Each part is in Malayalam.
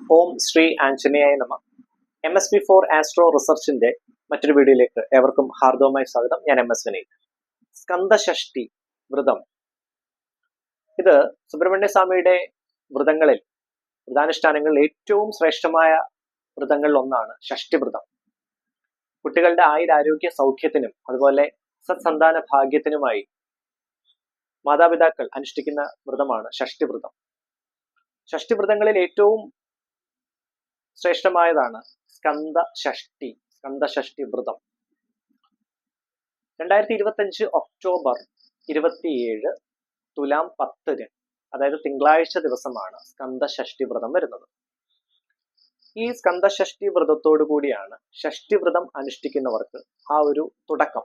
ഓം ശ്രീ ആഞ്ജനേയ നമ. M S B four astro റിസർച്ചിന്റെ മറ്റൊരു വീഡിയോയിലേക്ക് ഏവർക്കും ഹാർദവുമായി സ്വാഗതം. ഞാൻ എം എസ് വിനീത് സ്കന്ദഷഷ്ടി വ്രതം. ഇത് സുബ്രഹ്മണ്യ സ്വാമിയുടെ വ്രതങ്ങളിൽ വ്രതാനുഷ്ഠാനങ്ങളിൽ ഏറ്റവും ശ്രേഷ്ഠമായ വ്രതങ്ങളിൽ ഒന്നാണ് ഷഷ്ടി വ്രതം കുട്ടികളുടെ ആയുരാരോഗ്യ സൗഖ്യത്തിനും അതുപോലെ സത്സന്താന ഭാഗ്യത്തിനുമായി മാതാപിതാക്കൾ അനുഷ്ഠിക്കുന്ന വ്രതമാണ് ഷഷ്ടി വ്രതം ഷഷ്ടി വ്രതങ്ങളിൽ ഏറ്റവും ശ്രേഷ്ഠമായതാണ് സ്കന്ദ ഷഷ്ടി സ്കന്ദ ഷഷ്ടി വ്രതം. രണ്ടായിരത്തി ഇരുപത്തഞ്ച് ഒക്ടോബർ ഇരുപത്തിയേഴ് തുലാം പത്തിന് അതായത് തിങ്കളാഴ്ച ദിവസമാണ് സ്കന്ദ ഷഷ്ടി വ്രതം വരുന്നത്. ഈ സ്കന്ദ ഷഷ്ടി വ്രതത്തോടു കൂടിയാണ് ഷഷ്ടി വ്രതം അനുഷ്ഠിക്കുന്നവർക്ക് ആ ഒരു തുടക്കം.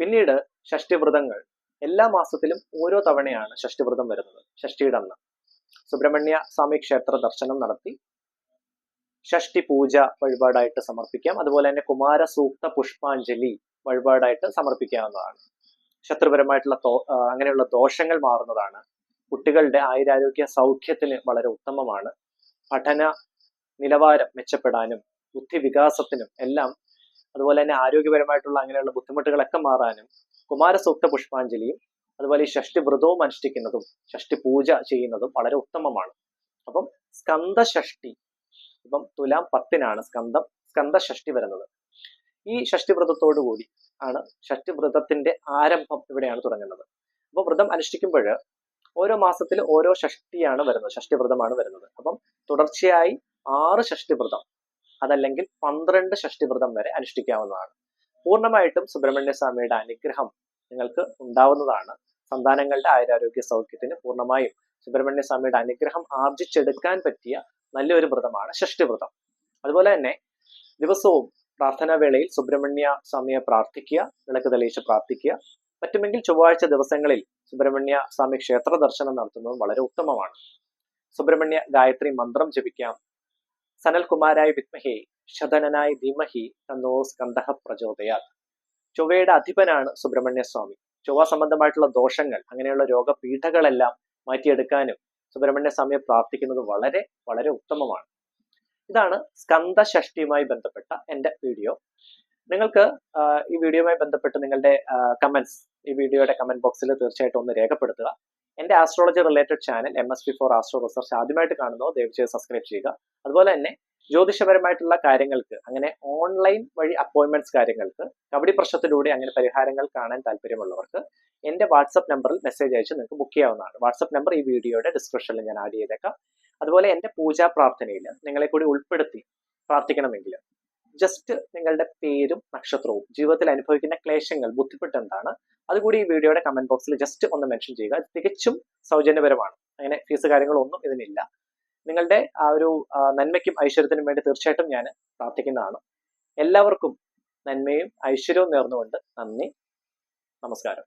പിന്നീട് ഷഷ്ടി വ്രതങ്ങൾ എല്ലാ മാസത്തിലും ഓരോ തവണയാണ് ഷഷ്ടി വ്രതം വരുന്നത് ഷഷ്ടിയുടെ അന്ന്. സുബ്രഹ്മണ്യ സ്വാമി ക്ഷേത്ര ദർശനം നടത്തി ഷഷ്ടി പൂജ വഴിപാടായിട്ട് സമർപ്പിക്കാം. അതുപോലെ തന്നെ കുമാര സൂക്ത പുഷ്പാഞ്ജലി വഴിപാടായിട്ട് സമർപ്പിക്കാവുന്നതാണ്. ശത്രുപരമായിട്ടുള്ള അങ്ങനെയുള്ള ദോഷങ്ങൾ മാറുന്നതാണ്. കുട്ടികളുടെ ആയുരാരോഗ്യ സൗഖ്യത്തിന് വളരെ ഉത്തമമാണ്. പഠന നിലവാരം മെച്ചപ്പെടാനും ബുദ്ധി വികാസത്തിനും എല്ലാം അതുപോലെ തന്നെ ആരോഗ്യപരമായിട്ടുള്ള അങ്ങനെയുള്ള ബുദ്ധിമുട്ടുകളൊക്കെ മാറാനും കുമാരസൂക്ത പുഷ്പാഞ്ജലിയും അതുപോലെ ഈ ഷഷ്ടി വ്രതവും അനുഷ്ഠിക്കുന്നതും ഷഷ്ടി പൂജ ചെയ്യുന്നതും വളരെ ഉത്തമമാണ്. അപ്പം സ്കന്ദ ഷഷ്ടി ഇപ്പം തുലാം പത്തിനാണ് സ്കന്ധം സ്കന്ധ ഷഷ്ടി വരുന്നത്. ഈ ഷഷ്ടി വ്രതത്തോടു കൂടി ആണ് ഷഷ്ടി വ്രതത്തിന്റെ ആരംഭം ഇവിടെയാണ് തുടങ്ങുന്നത്. അപ്പോൾ വ്രതം അനുഷ്ഠിക്കുമ്പോൾ ഓരോ മാസത്തിൽ ഓരോ ഷഷ്ടിയാണ് വരുന്നത് ഷഷ്ടി വ്രതമാണ് വരുന്നത്. അപ്പം തുടർച്ചയായി ആറ് ഷഷ്ടി വ്രതം അതല്ലെങ്കിൽ പന്ത്രണ്ട് ഷഷ്ടി വ്രതം വരെ അനുഷ്ഠിക്കാവുന്നതാണ്. പൂർണമായിട്ടും സുബ്രഹ്മണ്യ സ്വാമിയുടെ അനുഗ്രഹം നിങ്ങൾക്ക് ഉണ്ടാവുന്നതാണ്. സന്താനങ്ങളുടെ ആയുരാരോഗ്യ സൗഖ്യത്തിന് പൂർണമായും സുബ്രഹ്മണ്യ സ്വാമിയുടെ അനുഗ്രഹം ആർജിച്ചെടുക്കാൻ പറ്റിയ നല്ലൊരു വ്രതമാണ് വ്രതം. അതുപോലെ തന്നെ ദിവസവും പ്രാർത്ഥനാ വേളയിൽ സുബ്രഹ്മണ്യ സ്വാമിയെ പ്രാർത്ഥിക്കുക വിളക്ക് തെളിയിച്ച് പ്രാർത്ഥിക്കുക. പറ്റുമെങ്കിൽ ചൊവ്വാഴ്ച ദിവസങ്ങളിൽ സുബ്രഹ്മണ്യ സ്വാമി ക്ഷേത്ര ദർശനം നടത്തുന്നത് വളരെ ഉത്തമമാണ്. സുബ്രഹ്മണ്യ ഗായത്രി മന്ത്രം ജപിക്കാം. സനൽകുമാരായ വിത്മഹി ശതനനായ ധീമഹി തന്നോ സ്കന്ധ പ്രചോദയാ ചൊവ്വയുടെ അധിപനാണ് സുബ്രഹ്മണ്യ സ്വാമി. ചൊവ്വ സംബന്ധമായിട്ടുള്ള ദോഷങ്ങൾ അങ്ങനെയുള്ള രോഗപീഠകളെല്ലാം മാറ്റിയെടുക്കാനും സുബ്രഹ്മണ്യ സ്വാമിയെ പ്രാർത്ഥിക്കുന്നത് വളരെ വളരെ ഉത്തമമാണ്. ഇതാണ് സ്കന്ധഷഷ്ടിയുമായി ബന്ധപ്പെട്ട എന്റെ വീഡിയോ. നിങ്ങൾക്ക് ഈ വീഡിയോയുമായി ബന്ധപ്പെട്ട് നിങ്ങളുടെ കമൻസ് ഈ വീഡിയോയുടെ കമന്റ് ബോക്സിൽ തീർച്ചയായിട്ടും ഒന്ന് രേഖപ്പെടുത്തുക. എന്റെ astrology related channel M S P four astro research ആദ്യമായിട്ട് കാണുന്നോ ദയവ് ചെയ്ത് സബ്സ്ക്രൈബ് ചെയ്യുക. അതുപോലെ തന്നെ ജ്യോതിഷപരമായിട്ടുള്ള കാര്യങ്ങൾക്ക് അങ്ങനെ ഓൺലൈൻ വഴി അപ്പോയിൻമെന്റ്സ് കാര്യങ്ങൾക്ക് കബഡി പ്രശ്നത്തിലൂടെ അങ്ങനെ പരിഹാരങ്ങൾ കാണാൻ താല്പര്യമുള്ളവർക്ക് എന്റെ വാട്സപ്പ് നമ്പറിൽ മെസ്സേജ് അയച്ച് നിങ്ങൾക്ക് ബുക്ക് ചെയ്യാവുന്നതാണ്. വാട്സപ്പ് നമ്പർ ഈ വീഡിയോയുടെ ഡിസ്ക്രിപ്ഷനിൽ ഞാൻ ആഡ് ചെയ്തേക്കാം. അതുപോലെ എന്റെ പൂജാ പ്രാർത്ഥനയിൽ നിങ്ങളെ കൂടി ഉൾപ്പെടുത്തി പ്രാർത്ഥിക്കണമെങ്കിൽ ജസ്റ്റ് നിങ്ങളുടെ പേരും നക്ഷത്രവും ജീവിതത്തിൽ അനുഭവിക്കുന്ന ക്ലേശങ്ങൾ ബുദ്ധിമുട്ട് എന്താണ് അതുകൂടി ഈ വീഡിയോയുടെ കമന്റ് ബോക്സിൽ ജസ്റ്റ് ഒന്ന് മെൻഷൻ ചെയ്യുക. തികച്ചും സൗജന്യപരമാണ്. അങ്ങനെ ഫീസ് കാര്യങ്ങളൊന്നും ഇതിനില്ല. നിങ്ങളുടെ ആ ഒരു നന്മയ്ക്കും ഐശ്വര്യത്തിനും വേണ്ടി തീർച്ചയായിട്ടും ഞാൻ പ്രാർത്ഥിക്കുന്നതാണ്. എല്ലാവർക്കും നന്മയും ഐശ്വര്യവും നേർന്നുകൊണ്ട് നന്ദി. നമസ്കാരം.